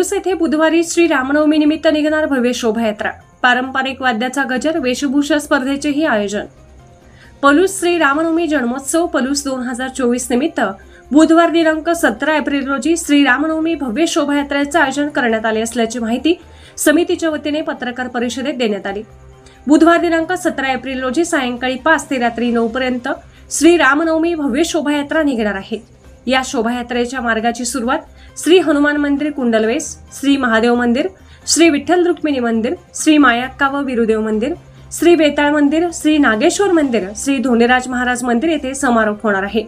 जुलूस येथे बुधवारी श्री रामनवमी निमित्त निघणार भव्य शोभायात्रा. पारंपरिक वाद्याचा गजर वेशभूषा स्पर्धेचेही आयोजन. पलूस श्री रामनवमी जन्मोत्सव पलूस दोन हजार चोवीस निमित्त बुधवार दिनांक सतरा एप्रिल रोजी श्री रामनवमी भव्य शोभायात्रेचे आयोजन करण्यात आले असल्याची माहिती समितीच्या वतीने पत्रकार परिषदेत देण्यात आली. बुधवार दिनांक सतरा एप्रिल रोजी सायंकाळी पाच ते रात्री नऊ पर्यंत श्री रामनवमी भव्य शोभायात्रा निघणार आहे. या शोभायात्रेच्या मार्गाची सुरुवात श्री हनुमान मंदिर कुंडलवेस श्री महादेव मंदिर श्री विठ्ठल रुक्मिणी मंदिर श्री मायाक्का व विरुदेव मंदिर श्री बेताळ मंदिर श्री नागेश्वर मंदिर श्री धोंडेराज महाराज मंदिर येथे समारोप होणार आहे.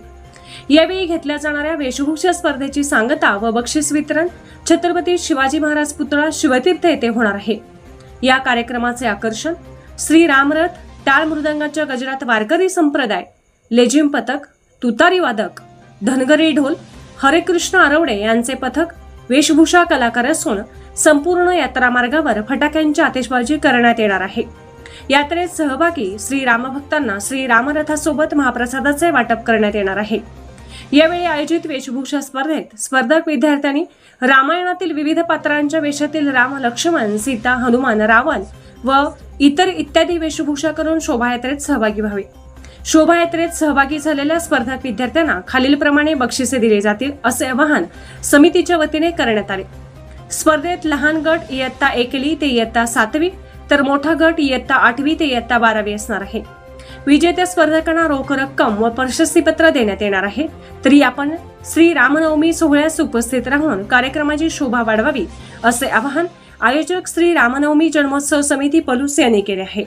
यावेळी घेतल्या जाणाऱ्या वेशभूषा स्पर्धेची सांगता व बक्षीस वितरण छत्रपती शिवाजी महाराज पुतळा शिवतीर्थ येथे होणार आहे. या कार्यक्रमाचे आकर्षण श्री रामरथ टाळ मृदंगाच्या गजरात वारकरी संप्रदाय लेझिम पथक तुतारी वादक धनगरी ढोल हरेकृष्ण आरवडे यांचे पथक वेशभूषा कलाकार असून संपूर्ण यात्रा मार्गावर फटाक्यांची आतिषबाजी करण्यात येणार आहे. यात्रेत सहभागी श्री रामभक्तांना श्री रामरथासोबत महाप्रसादाचे वाटप करण्यात येणार आहे. यावेळी आयोजित वेशभूषा स्पर्धेत स्पर्धक विद्यार्थ्यांनी रामायणातील विविध पात्रांच्या वेशातील राम लक्ष्मण सीता हनुमान रावण व इतर इत्यादी वेशभूषा करून शोभायात्रेत सहभागी व्हावे. शोभायात्रेत सहभागी झालेल्या स्पर्धक विद्यार्थ्यांना खालीलप्रमाणे बक्षिसे दिले जातील असे आवाहन समितीच्या वतीने करण्यात आले. स्पर्धेत लहान गट इयत्ता एकली ते इयत्ता सातवी तर मोठा गट इयत्ता आठवी ते इयत्ता बारावी असणार आहे. विजेत्या स्पर्धकांना रोख रक्कम व प्रशस्तीपत्र देण्यात येणार आहे. तरी आपण श्री रामनवमी सोहळ्यास उपस्थित राहून कार्यक्रमाची शोभा वाढवावी असे आवाहन आयोजक श्री रामनवमी जन्मोत्सव समिती पलूस यांनी केले आहे.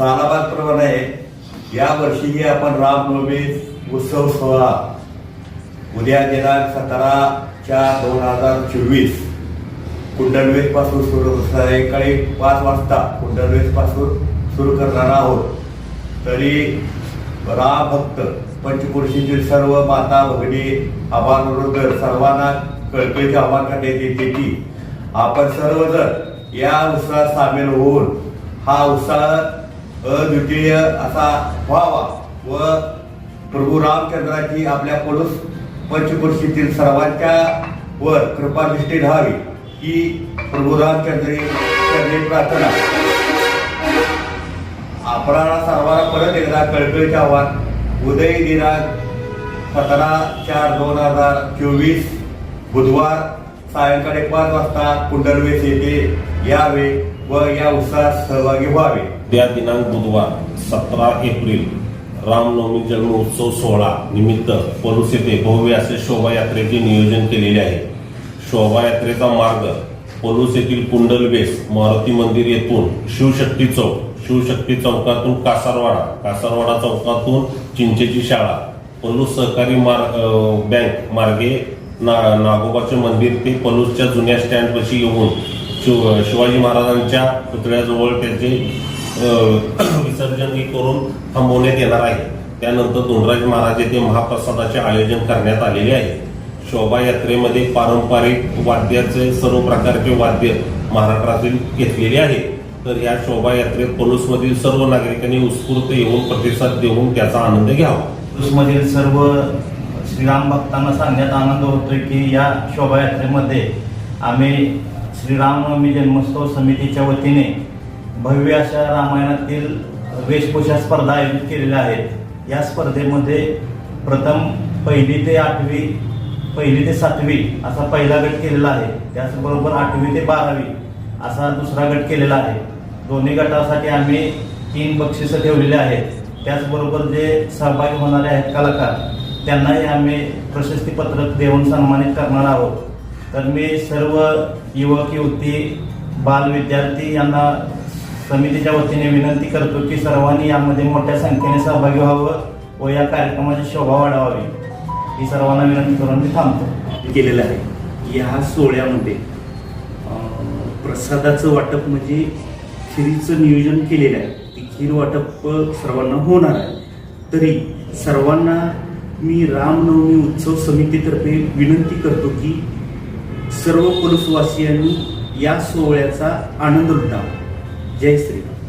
सांग मला या वर्षीही आपण रामनवमी उत्सव सोहळा उद्या दिनांक सतरा चार दोन हजार चोवीस कुंडलवेस पासून सुरू सायंकाळी पाच वाजता कुंडलवेस पासून सुरू करणार आहोत. तरी राम भक्त पंचपुरुषीतील सर्व माता भगिनी आव्हान वृद्ध सर्वांना कळकळीचे आव्हान करण्यात येते की आपण सर्वजण या उत्साहात सामील होऊन हा उत्साह अद्वितीय असा व्हावा व प्रभू रामचंद्राची आपल्या पडूस पंचपुरुषीतील सर्वांच्या वर कृपादृष्टी राहावी ही प्रभू रामचंद्री चरणी प्रार्थना. आपणाला सर्वांना परत एकदा कळकळीचे आव्हान. उदय दिनांक सतरा चार दोन हजार चोवीस बुधवार सायंकाळी पाच वाजता कुंडलवेस येथे यावे व या उत्साहात सहभागी व्हावे. उद्या दिनांक बुधवार सतरा एप्रिल रामनवमी जन्मोत्सव सोहळा निमित्त पलूस येथे भव्य असे शोभायात्रेचे नियोजन केलेले आहे. शोभायात्रेचा मार्ग पलूस येथील कुंडलवेस मारुती मंदिर येथून शिवशक्ती चौक शिवशक्ती चौकातून कासारवाडा कासारवाडा चौकातून चिंचेची शाळा पलूस सहकारी मार्ग बँक मार्गे ना नागोबाचे मंदिर ते पलूसच्या जुन्या स्टँडपाशी येऊन शिव शिवाजी महाराजांच्या पुतळ्याजवळ त्याचे विसर्जन ही करून थांबवण्यात येणार आहे. त्यानंतर धोंडराज महाराज येथे महाप्रसादाचे आयोजन करण्यात आलेले आहे. शोभायात्रेमध्ये पारंपरिक वाद्याचे सर्व प्रकारचे वाद्य महाराष्ट्रातील घेतलेले आहे. तर या शोभायात्रेत पलूसमधील सर्व नागरिकांनी उत्स्फूर्त येऊन प्रतिसाद देऊन त्याचा आनंद घ्यावा. पलूसमधील सर्व श्रीराम भक्तांना सांगण्यात आनंद होतोय की या शोभायात्रेमध्ये आम्ही श्रीरामनवमी जन्मोत्सव समितीच्या वतीने भव्य अशा रामायणातील वेशभूषा स्पर्धा आयोजित केलेल्या आहेत. या स्पर्धेमध्ये प्रथम पहिली ते आठवी पहिली ते सातवी असा पहिला गट केलेला आहे. त्याचबरोबर आठवी ते बारावी असा दुसरा गट केलेला आहे. दोन्ही गटासाठी आम्ही तीन बक्षिसं ठेवलेले आहेत. त्याचबरोबर जे सहभागी होणारे आहेत कलाकार त्यांनाही आम्ही प्रशस्तीपत्रक देऊन सन्मानित करणार आहोत. तर मी सर्व युवक युवती बाल विद्यार्थी यांना समितीच्या वतीने विनंती करतो की सर्वांनी यामध्ये मोठ्या संख्येने सहभागी व्हावं व या कार्यक्रमाची शोभा वाढवावी. ही सर्वांना विनंती करून मी थांबतो. केलेलं आहे. या सोहळ्यामध्ये प्रसादाचं वाटप म्हणजे खिरीचं नियोजन केलेलं आहे. ती खीर वाटप सर्वांना होणार आहे. तरी सर्वांना मी रामनवमी उत्सव समितीतर्फे विनंती करतो की सर्व पुरुषवासियांनी या सोहळ्याचा आनंद लुटावा. ジェイスリーの